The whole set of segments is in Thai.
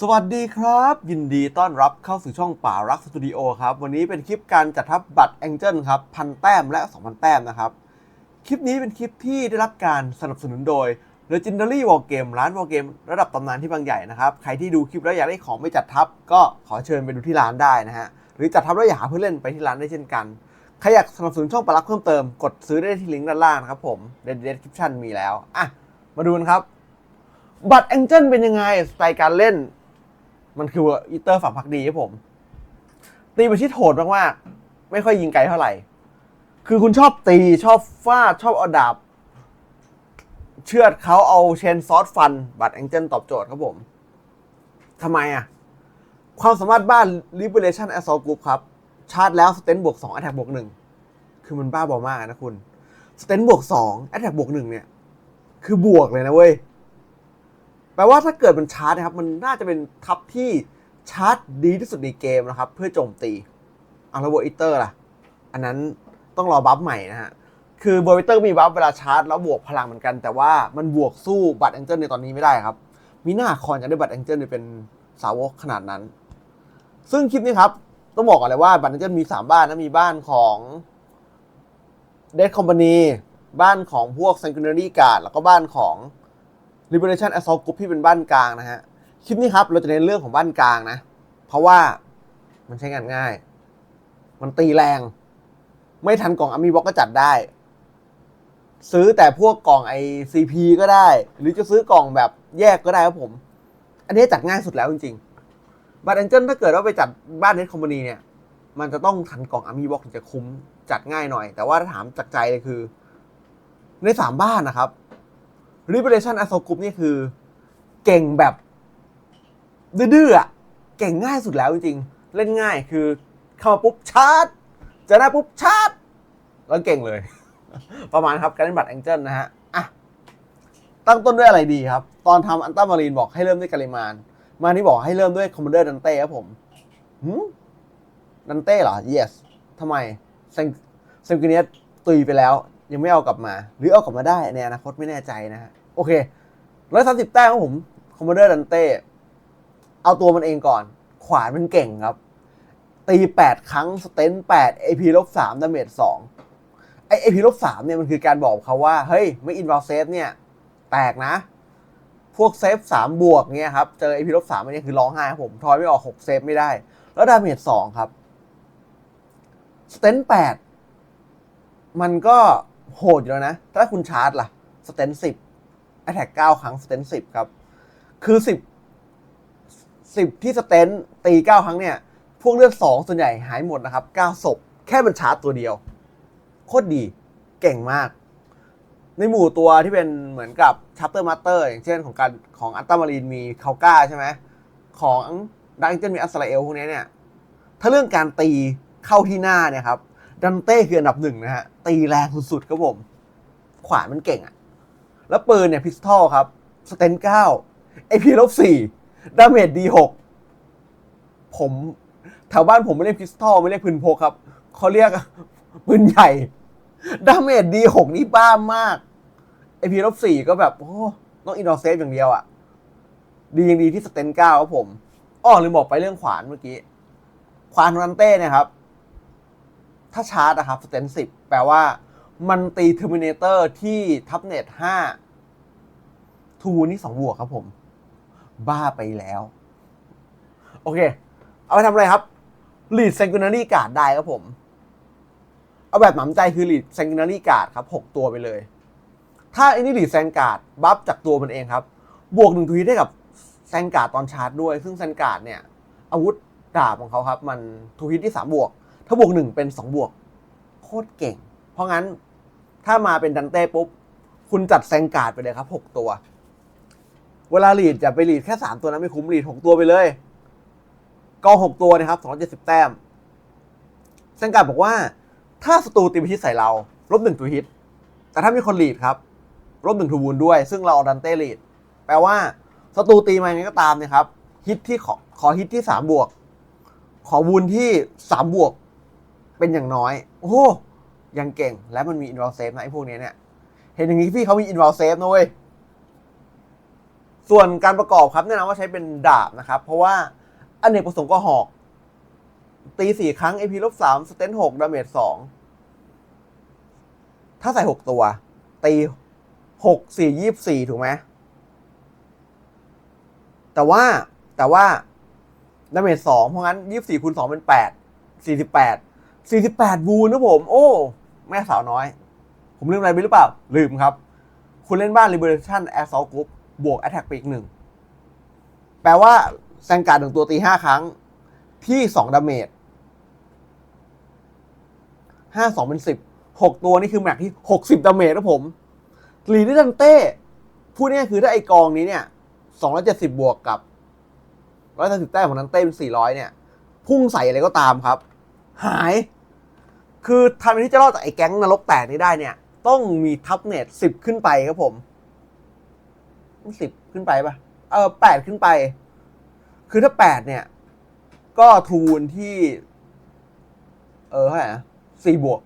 สวัสดีครับ ยินดีต้อนรับเข้าสู่ช่องป่ารักสตูดิโอครับ วันนี้เป็นคลิปการจัดทัพบัตรแองเจิลครับพันแต้มและ 2,000 แต้มนะครับ คลิปนี้เป็นคลิปที่ได้รับการสนับสนุนโดย Legendary War Game ร้าน War Game ระดับตำนานที่บางใหญ่นะครับ ใครที่ดูคลิปแล้วอยากได้ของไม่จัดทัพก็ขอเชิญไปดูที่ร้านได้นะฮะหรือจัดทัพแล้วอยากหาเพื่อนเล่นไปที่ร้านได้เช่นกันใครอยากสนับสนุนช่องปารักเพิ่มเติมกดซื้อได้ที่ลิงก์ด้านล่างนะครับผมใน description มีแล้วอะมาดูกันครับ บัตรแองเจิลเป็นยังไงสไตล์การเล่น มันคืออีเตอร์ฝั่งพักดีครับผม ตีไปที่โหดมากๆไม่ค่อยยิงไกลเท่าไหร่ คือคุณชอบตีชอบฟาดชอบเอาดาบ เชือดเขาเอาเชนซอสฟัน บัตรแองเจิลตอบโจทย์ครับผมทำไมอะ ความสามารถบ้าน Liberation Assault Group ครับ ชาร์จแล้วสเตนบวก2 Attack บวก1 คือมันบ้าบอมากนะคุณ สเตนบวก2 Attack บวก1เนี่ย คือบวกเลยนะเว้ย แปลว่าถ้าเกิดมันชาร์จนะครับ มันน่าจะเป็นทัพที่ชาร์จดีที่สุดในเกมนะครับ เพื่อโจมตีอาแล้วโวอิเตอร์ล่ะ อันนั้นต้องรอบัฟใหม่นะฮะ คือโวอิเตอร์มีบัฟเวลาชาร์จแล้วบวกพลังเหมือนกัน แต่ว่ามันบวกสู้บัตรแองเจิลในตอนนี้ไม่ได้ครับ มีหน้าคอนกันด้บัตรแองเจิลเป็นสาวกขนาดนั้น ซึ่งคลิปนี้ครับ ต้องบอกก่อนเลยว่าบัตรแองเจิลมี 3 บ้านนะมีบ้านของเด d คอมพานีบ้านของพวก Sanguinary Guard แล้วก็บ้านของ Liberation Assault Group ที่เป็นบ้านกลางนะฮะคลิปนี้ครับเราจะเน้นเรื่องของบ้านกลางนะ เพราะว่ามันใช้งานง่าย มันตีแรง ไม่ทันกล่องอามีบ็อกก็จัดได้ ซื้อแต่พวกกล่องไอซีพีก็ได้ หรือจะซื้อกล่องแบบแยกก็ได้ครับผม อันนี้จัดง่ายสุดแล้วจริงๆบัตรแองเจิลถ้าเกิดว่าไปจัดบ้านเน็ตคอมพานีเนี่ย มันจะต้องทันกล่องอามีบ็อกถึงจะคุ้มจัดง่ายหน่อย แต่ว่าถ้าถามจากใจเลยคือ ในสามบ้านนะครับ Liberation a s s o Group นี่คือ เก่งแบบดื้อๆอะเก่งง่ายสุดแล้วจริงๆ เล่นง่ายคือเข้ามาปุ๊บชาร์จจะได้ปุ๊บชาร์จแล้วเก่งเลย ประมาณครับการเล่นบัตรแองเจิลนะฮะอะตั้งต้นด้วยอะไรดีครับ ตอนทำอันต้ามารีนบอกให้เริ่มด้วยกาลิมาน มานี่บอกให้เริ่มด้วยคอมมานเดอร์ดันเต้ครับผมหืมดันเต้เหรอ yes ทำไมเซงเซงกิเนียตุยไปแล้ว ยังไม่เอากลับมา หรือเอากลับมาได้ในอนาคตไม่แน่ใจนะฮะโอเคร้อยสามสิบแต้มครับผมคอมมานเดอร์ดันเต้เอาตัวมันเองก่อน ขวานมันเก่งครับ ตีแปดครั้ง สเตนแปด AP ลบสามดาเมจสองไอ AP ลบสามเนี่ยมันคือการบอกเขาว่า เฮ้ย ไม่อินวอลเซฟเนี่ย แตกนะ พวกเซฟสามบวกเนี่ยครับ เจอ AP ลบสามอันนี้คือร้องไห้ครับผม ทอยไม่ออกหกเซฟไม่ได้ แล้วดาเมจสองครับ สเตนแปดมันก็ โหดอยู่แล้วนะ ถ้าคุณชาร์จล่ะ สเตนสิบแอตแทกเก้าครั้งสเตนสิบครับ คือสิบสิบที่สเตนตีเก้าครั้งเนี่ย พวกเลือดสองส่วนใหญ่หายหมดนะครับเก้าศพ แค่มันชาร์จตัวเดียว โคตรดี เก่งมาก ในหมู่ตัวที่เป็นเหมือนกับชัปเตอร์มาสเตอร์อย่างเช่นของการของอัตตามารีนมีคาก้าใช่ไหม ของดังเจนมีอัสราเอลพวกนี้เนี่ย ถ้าเรื่องการตีเข้าที่หน้าเนี่ยครับ ดันเต้คืออันดับหนึ่งนะฮะ ตีแรงสุดๆครับผม ขวานมันเก่งอะแล้วปืนเนี่ยพิสตอลครับสเตนเก้าเอพีลบสี่ดาเมจดีหกผมแถวบ้านผมไม่เรียกพิสตอลไม่เรียกปืนพกครับเขาเรียกปืนใหญ่ดาเมจดีหกนี่บ้ามากเอพีลบสี่ก็แบบ โอ้ต้องอินดอร์เซฟอย่างเดียวอะดียังดีที่สเตนเก้าครับผมอ้อลืมบอกไปเรื่องขวานเมื่อกี้ ขวานรันเต้เนี่ยครับ ถ้าชาร์จนะครับสเตนสิบแปลว่า มันตีเทอร์มินเตอร์ที่ทับเน็ตห้าทูนี่สองบวกครับผม บ้าไปแล้ว โอเค เอาไปทำอะไรครับลีดเซงกินารีการ์ดได้ครับผม เอาแบบหมั่นใจคือลีดเซงกินารีการ์ดครับหกตัวไปเลย ถ้าไอ้นี่ลีดแซงการ์ดบัฟจากตัวมันเองครับ บวกหนึ่งทวีได้กับแซงการ์ดตอนชาร์จด้วย ซึ่งแซงการ์ดเนี่ย อาวุธดาบของเขาครับ มันทวีตที่สามบวก ถ้าบวกหนึ่งเป็นสองบวก โคตรเก่ง เพราะงั้นถ้ามาเป็นดันเต้ปุ๊บ คุณจัดแซงการ์ดไปเลยครับหกตัว เวลาลีดอย่าไปลีดแค่สามตัวนะไม่คุ้มลีดหกตัวไปเลยกองหกตัวนะครับสองร้อยเจ็ดสิบแต้มแซงการ์ดบอกว่า ถ้าศัตรูตีพิชิตใส่เราลบหนึ่งตัวฮิต แต่ถ้ามีคนลีดครับลบหนึ่งทูวูนด้วย ซึ่งเราเอาดันเต้ลีดแปลว่าศัตรูตีมายังไงก็ตามเนี่ยครับฮิตที่ขอขอฮิตที่สามบวก ขอวูนที่สามบวก เป็นอย่างน้อย โอ้โหยังเก่ง และมันมีอินวอลเซฟนะไอ้พวกนี้เนี่ย เห็นอย่างนี้พี่เขามีอินวอลเซฟนะเว้ย ส่วนการประกอบครับแนะนำว่าใช้เป็นดาบนะครับ เพราะว่าอเนกประสงค์ก็หอก ตีสี่ครั้ง AP ลบสามสเตนหกดาเมจสองถ้าใส่หกตัว ตีหกสี่ยี่สี่ถูกไหมแต่ว่าแต่ว่าดาเมจสองเพราะงั้นยี่สี่คูณสองเป็นแปดสี่สิบแปด สี่สิบแปดวูนนะผม โอ้ แม่สาวน้อย ผมลืมอะไรไปหรือเปล่า ลืมครับ คุณเล่นบ้าน Liberation Assault Group บวก Attack ไปอีกหนึ่ง แปลว่าแซงการ์ดหนึ่งตัวตีห้าครั้ง ที่สองดาเมจห้าสองเป็นสิบหกตัวนี่คือแม็กที่หกสิบดาเมจนะผมลีดิดันเต้พูดง่ายคือถ้าไอกองนี้เนี่ยสองร้อยเจ็ดสิบบวกกับร้อยสิบแต้มของนันเต้เป็นสี่ร้อยเนี่ย พุ่งใส่อะไรก็ตามครับ หาย คือทำที่จะรอดจากไอ้แก๊งนรกแตกนี้ได้เนี่ย ต้องมีทับเน็ตสิบขึ้นไปครับผมสิบขึ้นไปปะเออแปดขึ้นไป คือถ้าแปดเนี่ย ก็ทูนที่ เออเท่าไหร่นะสี่บวก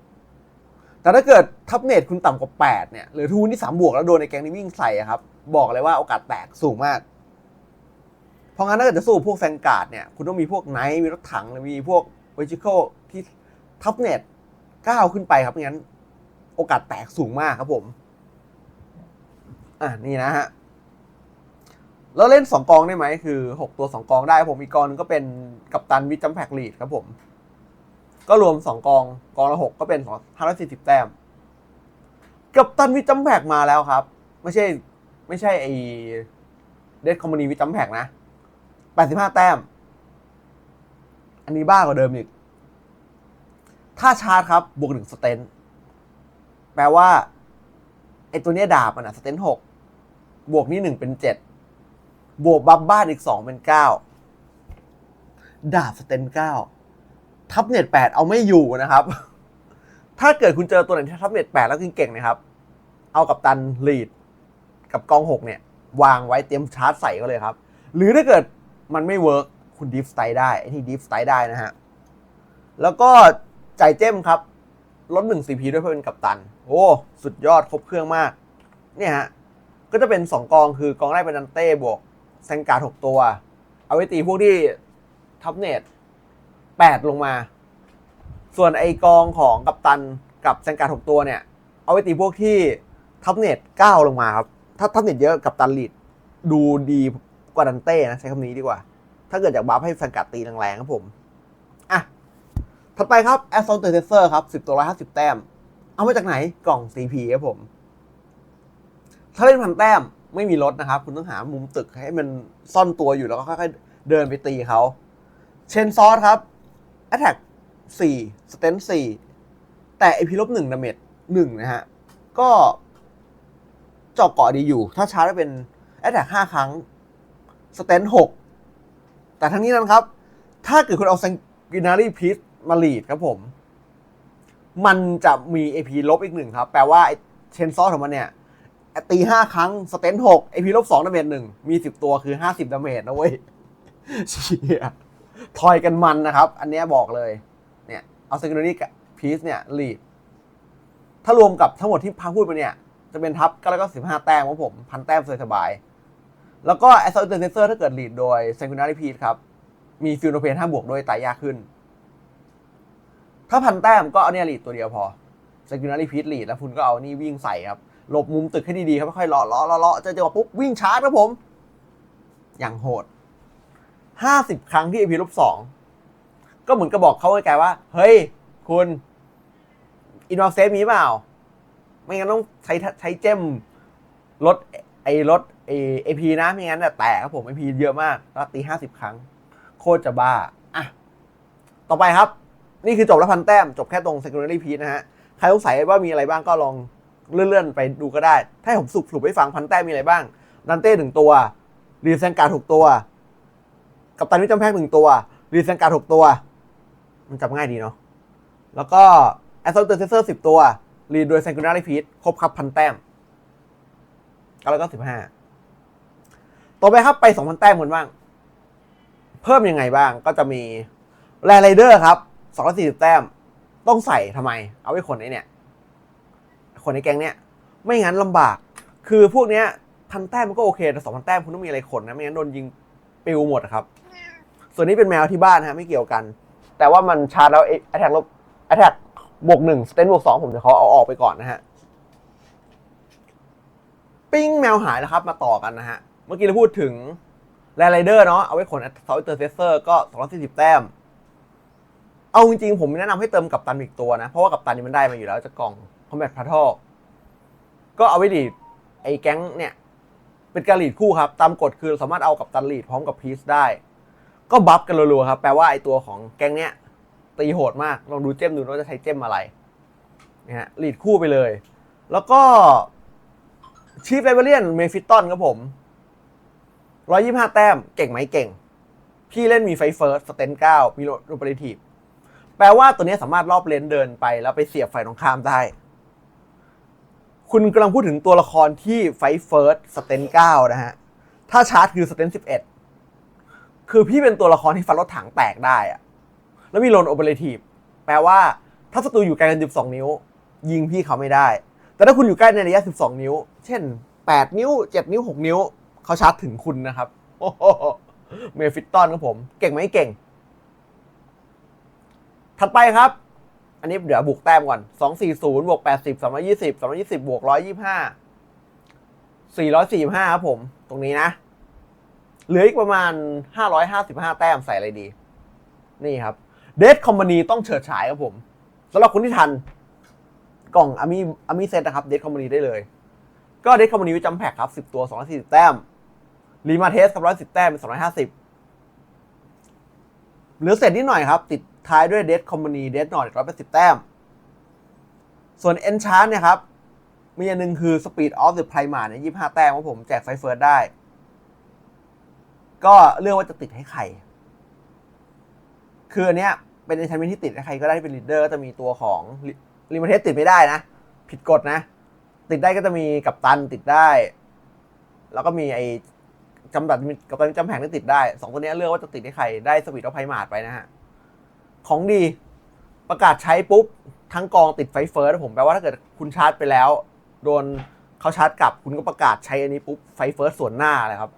แต่ถ้าเกิดทับเน็ตคุณต่ำกว่าแปดเนี่ย หรือทูนที่สามบวกแล้วโดนในแก๊งนี้วิ่งใส่ครับ บอกเลยว่าโอกาสแตกสูงมาก เพราะงั้นถ้าเกิดจะสู้พวกแซงการ์ดเนี่ย คุณต้องมีพวกไนท์มีรถถังหรือมีพวกเวจิเคิลที่ทับเน็ต ก้าวขึ้นไปครับงั้น โอกาสแตกสูงมากครับผม อะนี่นะฮะแล้วเล่นสองกองได้ไหมคือหกตัวสองกองได้ผมอีกกองหนึงก็เป็นกัปตันวิจัมแพกลีดครับผม ก็รวมสองกองกองละหกก็เป็นสองห้าร้อยสี่สิบแต้ม กัปตันวิจัมแพกมาแล้วครับ ไม่ใช่ไม่ใช่ไอเดดคอมมานีวิจัมแพกนะแปดสิบห้าแต้ม อันนี้บ้ากว่าเดิมอีก ถ้าชาร์จครับ บวกหนึ่งสเตนแปลว่าไอตัวเนี้ยดาบมันอะสเตนหกบวกนี่หนึ่งเป็นเจ็ดบวกบัฟบ้านอีกสองเป็นเก้าดาบสเตนเก้าทับเน็ตแปดเอาไม่อยู่นะครับ ถ้าเกิดคุณเจอตัวไหนที่ทับเน็ตแปดแล้วเก่งๆนะครับ เอากับตันลีดกับกองหกเนี่ย วางไว้เตรียมชาร์จใส่ก็เลยครับ หรือถ้าเกิดมันไม่เวิร์กคุณดิฟสไตได้ไอ้ที่ดิฟสไตได้นะฮะแล้วก็ จ่ายเจ้มครับลดหนึ่ง CP ด้วยเพื่อเป็นกัปตัน โอ้ สุดยอดครบเครื่องมาก เนี่ยฮะ ก็จะเป็น 2 กองคือกองแรกเป็นดันเต้บวกแซงการ์ด6ตัว เอาไว้ตีพวกที่ทับเน็ต8ลงมา ส่วนไอกองของกัปตันกับแซงการ์ด6ตัวเนี่ย เอาไว้ตีพวกที่ทับเน็ต9ลงมาครับ ถ้าทับเน็ตเยอะกับตันลีดดูดีกว่าดันเต้นะใช้คำนี้ดีกว่า ถ้าเกิดอยากบัฟให้แซงการ์ดตีแรงๆครับผม ถัดไปครับ a s s a u l t e r s e r ครับ 10 ตัว 150 แต้ม เอามาจากไหนกล่อง CP ครับผม ถ้าเล่นพันแต้มไม่มีรถนะครับ คุณต้องหามุมตึกให้มันซ่อนตัวอยู่แล้วก็ค่อยๆเดินไปตีเขา เชนซอสครับ Attack 4 Stand 4 แต่ AP ลบ1ดาเมจ1นะฮะ ก็เจาะเกาะดีอยู่ ถ้าชาร์จได้เป็น Attack 5 ครั้ง Stand 6 แต่ทั้งนี้นั้นครับ ถ้าเกิดคุณเอา Sanguinary Piece มาลีดครับผม มันจะมี AP ลบอีกหนึ่งครับ แปลว่าไอเชนซอสของมันเนี่ยตีห้าครั้ง สเตนหก AP ลบสองดาเมจหนึ่งมีสิบตัวคือห้าสิบดาเมจนะเว้ยเชี่ยทอยกันมันนะครับ อันนี้บอกเลย เนี่ย เอา secondary piece เนี่ยลีด ถ้ารวมกับทั้งหมดที่พังพูดไปเนี่ย จะเป็นทับก็แล้วก็สิบห้าแต้มของผมพันแต้มสบายๆแล้วก็ assault intercessor ถ้าเกิดลีดโดย secondary piece ครับ มีฟิลโนเพนห้าบวกด้วยตายยากขึ้น ถ้าพันแต้มก็เอาเนี่ยลีดตัวเดียวพอ secondary piece ลีดแล้วคุณก็เอานี่วิ่งใส่ครับหลบมุมตึกให้ดีๆครับค่อยๆเลาะเลาะเลาะเลาะเจอจังหวะปุ๊บวิ่งชาร์จครับผม อย่างโหดห้าสิบครั้งที่ AP ลบสองก็เหมือนกับบอกเขาไกลๆว่า เฮ้ย คุณอินวอลเซฟมีเปล่า ไม่งั้นต้องใช้ใช้เจมลดไอ้ลดไอ้เอพีนะไม่งั้นเนี่แตกครับผมไอพีเยอะมากแล้วตีห้าสิบครั้ง โคตรจะบ้า อะ ต่อไปครับ นี่คือจบแล้วพันแต้ม จบแค่ตรง secondary piece นะฮะ ใครสงสัยว่ามีอะไรบ้างก็ลองเลื่อนๆไปดูก็ได้ ถ้าผมสรุปสรุปให้ฟังพันแต้มมีอะไรบ้าง ดันเต้หนึ่งตัว รีเซนการ์ถูกตัว กับตันวิจำแพงหนึ่งตัว รีเซนการ์ถูกตัว มันจำง่ายดีเนาะ แล้วก็แอสโซเตอร์เซเซอร์สิบตัว รีโดยเซนคูนารีพีทครบครับพันแต้มแล้วก็สิบห้าต่อไปครับไปสองพันแต้มกันบ้าง เพิ่มยังไงบ้างก็จะมีแรไรเดอร์ครับ สองร้อยสี่สิบแต้ม ต้องใส่ทำไม เอาไว้คนไอ้เนี่ย คนในแก๊งเนี่ย ไม่งั้นลำบาก คือพวกเนี้ยพันแต้มมันก็โอเค แต่สองพันแต้มคุณต้องมีอะไรขนนะ ไม่งั้นโดนยิงปิวหมดอะครับ ส่วนนี้เป็นแมวที่บ้านฮะไม่เกี่ยวกัน แต่ว่ามันชาร์จแล้วแอแท็กลบแอแท็กบวกหนึ่งสเตนบวกสองผมจะขอเอาออกไปก่อนนะฮะ ปิ้งแมวหายแล้วครับ มาต่อกันนะฮะ เมื่อกี้เราพูดถึงแรไรเดอร์เนาะ เอาไว้ขนซอฟต์เตอร์เซสเซอร์ก็240แต้ม เอาจริงๆผมแนะนำให้เติมกับตันอีกตัวนะ เพราะว่ากับตันนี่มันได้มาอยู่แล้วจากกล่อง Combat p a t r o l ก็เอาไว้ดีดไอ้แก๊งเนี่ย เป็นการลีดคู่ครับ ตามกฎคือสามารถเอากับตันลีดพร้อมกับพีซได้ ก็บัฟกันรัวๆครับ แปลว่าไอ้ตัวของแก๊งเนี้ยตีโหดมาก ลองดูเจมดูว่าจะใช้เจมอะไรนะฮะลีดคู่ไปเลย แล้วก็ชีฟไ i เบเรียนเมฟิตตันครับผม125แต้ม เก่งไหมเก่ง พี่เล่นมีไฟเฟิร์สสเตนเก้ามีโรเปอร์ทีฟ แปลว่าตัวนี้สามารถรอบเลนเดินไป แล้วไปเสียบไฟตรงข้ามได้ คุณกำลังพูดถึงตัวละครที่ไฟเฟิร์สสเตนเก้านะฮะ ถ้าชาร์จคือสเตนสิบเอ็ดคือพี่เป็นตัวละครที่ฟันรถถังแตกได้อะแล้วมีโลนโอเปอเรทีฟแปลว่าถ้าศัตรูอยู่ไกลกัน12นิ้ว ยิงพี่เขาไม่ได้ แต่ถ้าคุณอยู่ใกล้ในระยะ12นิ้ว เช่น8นิ้ว7นิ้ว6นิ้ว เขาชาร์จถึงคุณนะครับ โอ้โหเมฟิตตันครับผม เก่งไหมเก่ง ถัดไปครับ อันนี้เดี๋ยวบวกแต้มก่อน 240บวก80 320 320บวก125 445 ครับผม ตรงนี้นะ เหลืออีกประมาณ 555 แต้มใส่อะไรดี นี่ครับเดทคอม p านีต้องเฉิดฉายครับผมสำหรับคนที่ทัน กล่องอามีอามีเซตนะครับเดทคอม p านีได้เลย ก็เดทคอม p านีวิจำแพ็กครับ 10 ตัว 240 แต้มรีมาเทสกับ110 แต้มเป็น250เหลือเศษนิดหน่อยครับ ติด ท้ายด้วยเดทคอม p านีเดทหน่อย180แต้ม ส่วนเอนชาร์เนี่ยครับ มีอันหนึ่งคือ Speed of the Primal เนี่ย25แต้มครับผมแจกไฟเฟิร์สได้ ก็เลือกว่าจะติดให้ใคร คืออันเนี้ยเป็นเอนชาร์เมนที่ติดให้ใครก็ได้ที่เป็นลีดเดอร์ก็จะมีตัวของรีมาเทสติดไม่ได้นะ ผิดกฎนะ ติดได้ก็จะมีกัปตันติดได้ แล้วก็มีไอ้จำกัดกัปตันจำแผงที่ติดได้สองตัวเนี้ยเลือกว่าจะติดให้ใครได้สปีดออฟไพมาดไปนะฮะ ของดีประกาศใช้ปุ๊บ ทั้งกองติดไฟเฟิร์สผมแปลว่าถ้าเกิดคุณชาร์จไปแล้ว โดนเขาชาร์จกลับคุณก็ประกาศใช้อันนี้ปุ๊บ ไฟเฟิร์สส่วนหน้าเลยครับ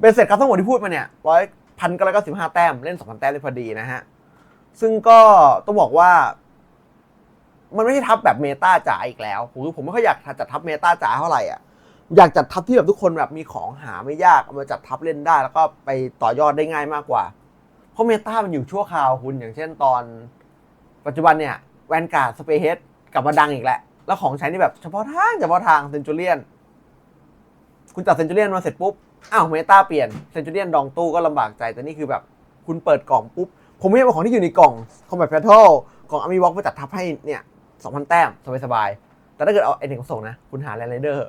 เป็นเสร็จครับทั้งหมดที่พูดมาเนี่ยร้อยพันก็ร้อยก้าสิบห้าแต้มเล่นสองพันแต้มได้พอดีนะฮะ ซึ่งก็ต้องบอกว่า มันไม่ใช่ทับแบบเมตาจ๋าอีกแล้วผมผมไม่ค่อยอยากจัดทับเมตาจ๋าเท่าไหร่อะอยากจัดทับที่แบบทุกคนแบบมีของหาไม่ยากเอามาจัดทับเล่นได้ แล้วก็ไปต่อยอดได้ง่ายมากกว่า เพราะเมตามันอยู่ชั่วคราวคุณอย่างเช่นตอน ปัจจุบันเนี่ยแวนการ์ดสเปเฮดกลับมาดังอีกแหล้วแล้วของใช้นี่แบบเฉพาะทางเฉพาะทางเซนจูเลียนคุณจัดเซนจูเลียนมาเสร็จปุ๊บอ้าวเมตาเปลี่ยนเซนจูเลียนดองตู้ก็ลำบากใจแต่นี่คือแบบคุณเปิดกล่องปุ๊บ ผมไม่ใช่เอาของที่อยู่ในกล่องคอมแบทแพทเทิลกล่องอามีวอล์กมาจัดทับให้เนี่ยสองพันแต้มสบายๆแต่ถ้าเกิดเอาไอเด็กส่งนะ คุณหาแลนเดอร์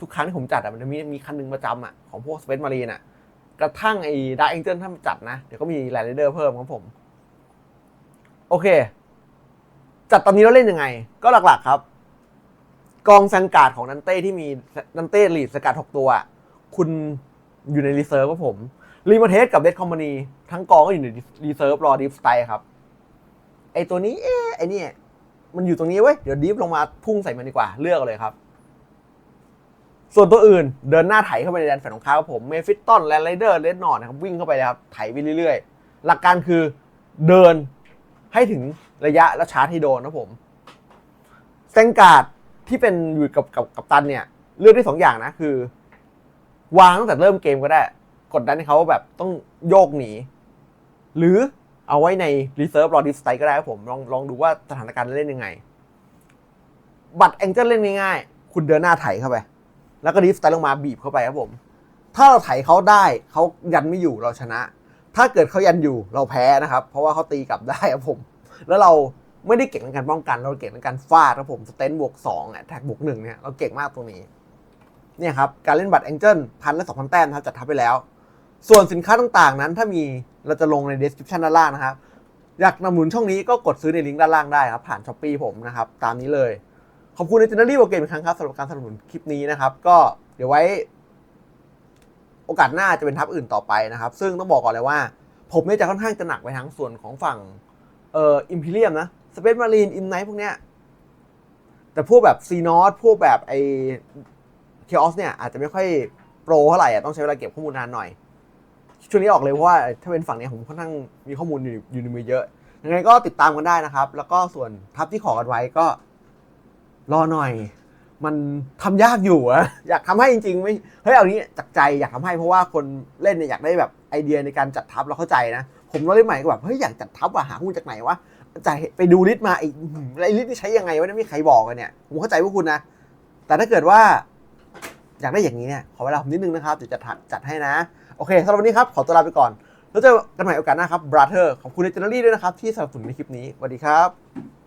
ทุกครั้งที่ผมจัดอะมันจะมีมีคันหนึงประจำอะของพวกสเปซมารีนอะ กระทั่งไอ้ดาร์เอ็นเจิลถ้ามันจัดนะ เดี๋ยวก็มีแลนเดอร์เพิ่มครับผม โอเค จัดตอนนี้เราเล่นยังไง ก็หลักๆครับ กองแซงกาดของนันเต้ที่มีนันเต้ลีดสกัด6ตัว คุณอยู่ในรีเซิร์ฟครับผมรีมาเทสกับเดดคอมพานีทั้งกองก็อยู่ในรีเซิร์ฟรอดิฟสไตล์ครับ ไอตัวนี้เอ๊ไอเนี่ยมันอยู่ตรงนี้เว้ย เดี๋ยวดิฟลงมาพุ่งใส่มันดีกว่าเลือกเลยครับ ส่วนตัวอื่นเดินหน้าไถเข้าไปในแดนแฝ่ายตรงข้าครับผมเมฟิตตันแลนไรเดอร์เลนนอร์นะครับวิ่งเข้าไปเลยครับไถไปเรื่อยๆ หลักการคือเดินให้ถึงระยะแล้วชาร์จให้โดนนะผมแซงการ์ดที่เป็นอยู่กับกับกับตันเนี่ย เลือกได้สองอย่างนะคือ วางตั้งแต่เริ่มเกมก็ได้ กดดันให้เขาแบบต้องโยกหนี หรือเอาไว้ในรีเซิร์ฟรอดิสไตก็ได้ครับผมลองลองดูว่าสถานการณ์เล่นยังไง บัตรแองเจิลเล่นง่ายๆคุณเดินหน้าไถเข้าไป แล้วก็ดิฟสไตล์ลงมาบีบเข้าไปครับผม ถ้าเราไถเขาได้เขายันไม่อยู่เราชนะ ถ้าเกิดเขายันอยู่เราแพ้นะครับ เพราะว่าเขาตีกลับได้ครับผม แล้วเราไม่ได้เก่งในการป้องกัน เราเก่งในการฟาดครับผมสเตนบวกสองแท็กบวกหนึ่งเนี่ยเราเก่งมากตรงนี้เนี่ยครับการเล่นบัตรแองเจิลพันและสองพันแต้มนะครับจัดทับไปแล้ว ส่วนสินค้าต่างๆ นั้นถ้ามีเราจะลงใน description ด้านล่างนะครับอยากนำหนุนช่องนี้ก็กดซื้อในลิงก์ด้านล่างได้ครับผ่านช้อปปีผมนะครับตามนี้เลย ขอบคุณในเจนเนอรี่โอเกมอีกครั้งครับสำหรับการสนับสนุนคลิปนี้นะครับ ก็เดี๋ยวไว้ โอกาสหน้าจะเป็นทัพอื่นต่อไปนะครับ ซึ่งต้องบอกก่อนเลยว่า ผมเนี่ยจะค่อนข้างจะหนักไปทั้งส่วนของฝั่งเอ่ออิมพีเรียมนะสเปซมารีนอิมไนท์พวกเนี้ยแต่พวกแบบซีนอสพวกแบบไอ Chaos เนี่ยอาจจะไม่ค่อยโปรเท่าไหร่อะต้องใช้เวลาเก็บข้อมูลนานหน่อยช่วงนี้ออกเลยเพราะว่าถ้าเป็นฝั่งเนี้ยผมค่อนข้างมีข้อมูลอยู่อยู่ในมือเยอะยังไงก็ติดตามกันได้นะครับ แล้วก็ส่วนทัพที่ขอกันไว้ก็ รอหน่อย มันทำยากอยู่อะอยากทำให้จริงๆไม่เฮ้ยเอานี้จากใจอยากทำให้เพราะว่าคนเล่นเนี่ยอยากได้แบบไอเดียในการจัดทัพเราเข้าใจนะ ผมเราเล่นใหม่ก็แบบเฮ้ยอยากจัดทัพว่ะหาข้อมูลจากไหนวะจ่ายไปดูลิสต์มาไอ้อื้อหือไอ้ลิสต์นี่ใช้ยังไงวะไม่มีใครบอกกันเนี่ยผมเข้าใจพวกคุณนะ แต่ถ้าเกิดว่า อยากได้อย่างนี้เนี่ยขอเวลาผมนิดนึงนะครับเดี๋ยวจะจัดจัดให้นะ โอเคสำหรับวันนี้ครับ ขอตัวลาไปก่อน แล้วเจอกันใหม่โอกาสหน้าครับ brother ขอบคุณในเจนนี่ด้วยนะครับที่สนับสนุนในคลิปนี้สวัสดีครับ